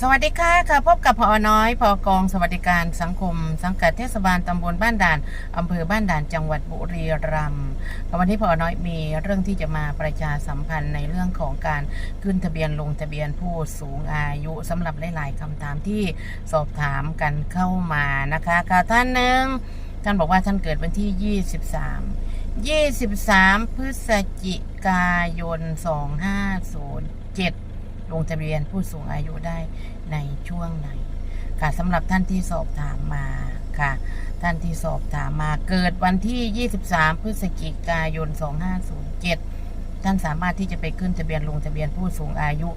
สวัสดีค่ะค่ะพบกับพอน้อยพอกองสวัสดิการสังคม สังกัดเทศบาลตำบลบ้านด่านอำเภอบ้านด่านจังหวัดบุรีรัมย์วันนี้พอน้อยมีเรื่องที่จะมาประชาสัมพันธ์ในเรื่องของการขึ้นทะเบียนลงทะเบียนผู้สูงอายุสำหรับหลาย ๆคำถามที่สอบถามกันเข้ามานะคะค่ะท่านหนึ่งท่านบอกว่าท่านเกิดวันที่ 23 23 พฤศจิกายน 2507 ลงทะเบียนผู้สูงอายุได้ในช่วงไหน ค่ะสำหรับท่านที่สอบถามมาค่ะ ท่านที่สอบถามมาเกิดวันที่ 23 พฤศจิกายน 2507 ท่านสามารถที่จะไปขึ้นทะเบียนลงทะเบียนผู้สูงอายุ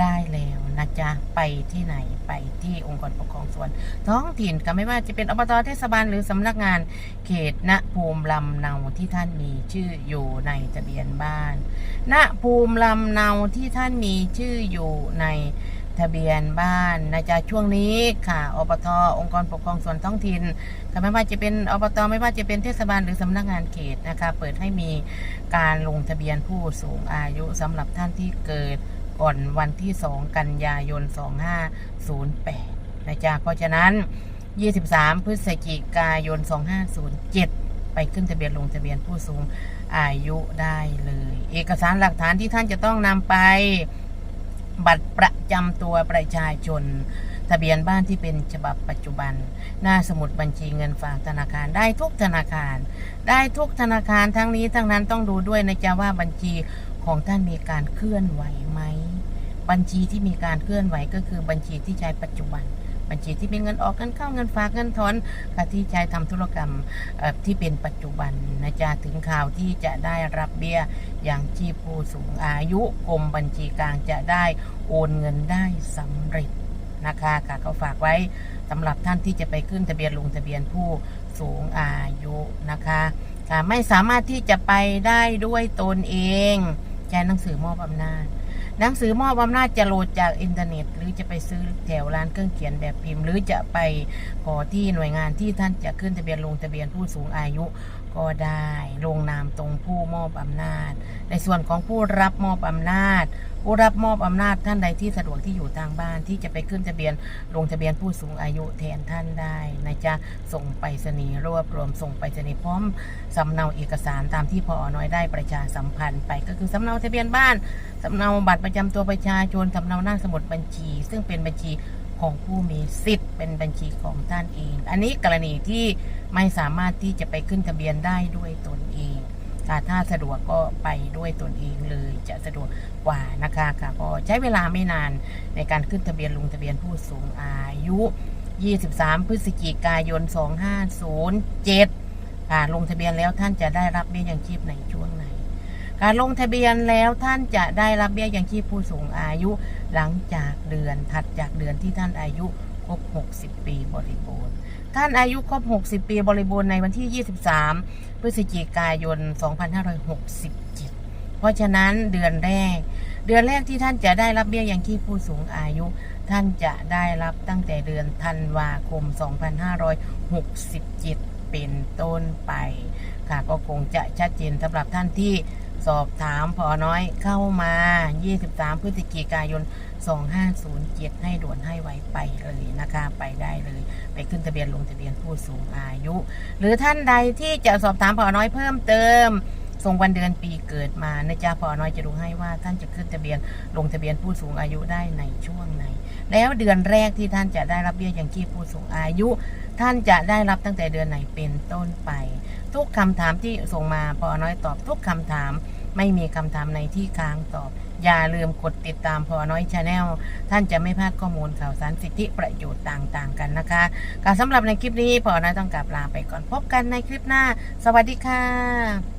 ได้แล้วนะจ๊ะไปที่ไหนไปที่องค์กรปกครองส่วน ท้องถิ่นก็ไม่ว่าจะเป็นอบตเทศบาลหรือสำนักงานเขตณภูมิลำเนาที่ท่านมีชื่ออยู่ในทะเบียนบ้าน ณภูมิลำเนาที่ท่านมีชื่ออยู่ใน ทะเบียนบ้านนะจ๊ะช่วงนี้ค่ะอบตองค์กรปกครองส่วนท้องถิ่นไม่ว่าจะเป็นอบตไม่ว่าจะเป็นเทศบาลหรือสำนักงานเขตนะคะเปิดให้มีการลงทะเบียนผู้สูงอายุสำหรับท่านที่เกิดก่อนวันที่ 2 กันยายน 2508นะจ๊ะเพราะฉะนั้น 23 พฤศจิกายน 2507 ไปขึ้นทะเบียนลงทะเบียนผู้สูงอายุได้เลย เอกสารหลักฐานที่ท่านจะต้องนำไป บัตรประจำตัวประชาชน ทะเบียนบ้านที่เป็นฉบับปัจจุบัน หน้าสมุดบัญชีเงินฝากธนาคารได้ทุกธนาคาร ได้ทุกธนาคารทั้งนี้ทั้งนั้นต้องดูด้วยนะจ๊ะว่าบัญชีของท่านมีการเคลื่อนไหวไหมบัญชีที่มีการเคลื่อนไหวก็คือบัญชีที่ใช้ปัจจุบัน บัญชีที่มีเงินออกเงินเข้าเงินฝากเงินถอนค่ะที่ใช้ทำธุรกรรมที่เป็นปัจจุบันนะจ๊ะถึงข่าวที่จะได้รับเบี้ย ย่างชีพผู้สูงอายุกรมบัญชีกลางจะได้โอนเงินได้สำเร็จนะคะค่ะก็ฝากไว้สำหรับท่านที่จะไปขึ้นทะเบียนลงทะเบียนผู้สูงอายุนะคะค่ะไม่สามารถที่จะไปได้ด้วยตนเองใช้หนังสือมอบอำนาจหนังสือมอบอำนาจจะโหลดจากอินเทอร์เน็ต หรือจะไปซื้อแถวร้านเครื่องเขียนแบบพิมพ์ หรือจะไปขอที่หน่วยงานที่ท่านจะขึ้นทะเบียนลงทะเบียนผู้สูงอายุ ก็ได้ลงนามตรงผู้มอบอำนาจ ในส่วนของผู้รับมอบอำนาจ ผู้รับมอบอำนาจท่านใดที่สะดวกที่อยู่ทางบ้านที่จะไปขึ้นทะเบียนลงทะเบียนผู้สูงอายุแทนท่านได้นะจ๊ะส่งไปรษณีย์รวบรวมส่งไปรษณีย์พร้อมสำเนาเอกสารตามที่พอน้อยได้ประชาสัมพันธ์ไปก็คือสำเนาทะเบียนบ้านสำเนาบัตรประจำตัวประชาชนสำเนาหน้าสมุดบัญชี ซึ่งเป็นบัญชี ของผู้มีสิทธิ์เป็นบัญชีของท่านเอง อันนี้กรณีที่ไม่สามารถที่จะไปขึ้นทะเบียนได้ด้วยตนเองค่ะถ้าสะดวกก็ไปด้วยตนเองเลยจะสะดวกกว่านะคะค่ะก็ใช้เวลาไม่นานในการขึ้นทะเบียนลงทะเบียนผู้สูงอายุ 23 พฤศจิกายน 2507ค่ะลงทะเบียนแล้วท่านจะได้รับเบี้ยยังชีพในช่วงไหน การลงทะเบียนแล้วท่านจะได้รับเบี้ยยังชีพผู้สูงอายุ หลังจากเดือนถัดจากเดือนที่ท่านอายุครบ 60 ปีบริบูรณ์ ท่านอายุครบ 60 ปีบริบูรณ์ในวันที่ 23 พฤศจิกายน 2567 เพราะฉะนั้นเดือนแรก เดือนแรกที่ท่านจะได้รับเบี้ยยังชีพผู้สูงอายุ ท่านจะได้รับตั้งแต่เดือนธันวาคม 2567 เป็นต้นไป ค่ะก็คงจะชัดเจนสำหรับท่านที่ สอบถามพอน้อยเข้ามา 23 พฤศจิกายน 2507 ให้ด่วนให้ไวไปเลยนะคะ ไปได้เลย ไปขึ้นทะเบียนลงทะเบียนผู้สูงอายุ หรือท่านใดที่จะสอบถามพอน้อยเพิ่มเติม ส่งวันเดือนปีเกิดมานะจ๊ะพอน้อยจะดูให้ว่าท่านจะขึ้นทะเบียนลงทะเบียนผู้สูงอายุได้ในช่วงไหน แล้วเดือนแรกที่ท่านจะได้รับเบี้ยยังชีพผู้สูงอายุ ท่านจะได้รับตั้งแต่เดือนไหนเป็นต้นไป ทุกคำถามที่ส่งมาพอน้อยตอบทุกคำถามไม่มีคำถามในที่ค้างตอบ อย่าลืมกดติดตามพอน้อยชาแนลท่านจะไม่พลาดข้อมูลข่าวสารสิทธิประโยชน์ต่างๆกันนะคะการสำหรับในคลิปนี้พอน้อยต้องกลับลาไปก่อนพบกันในคลิปหน้า สวัสดีค่ะ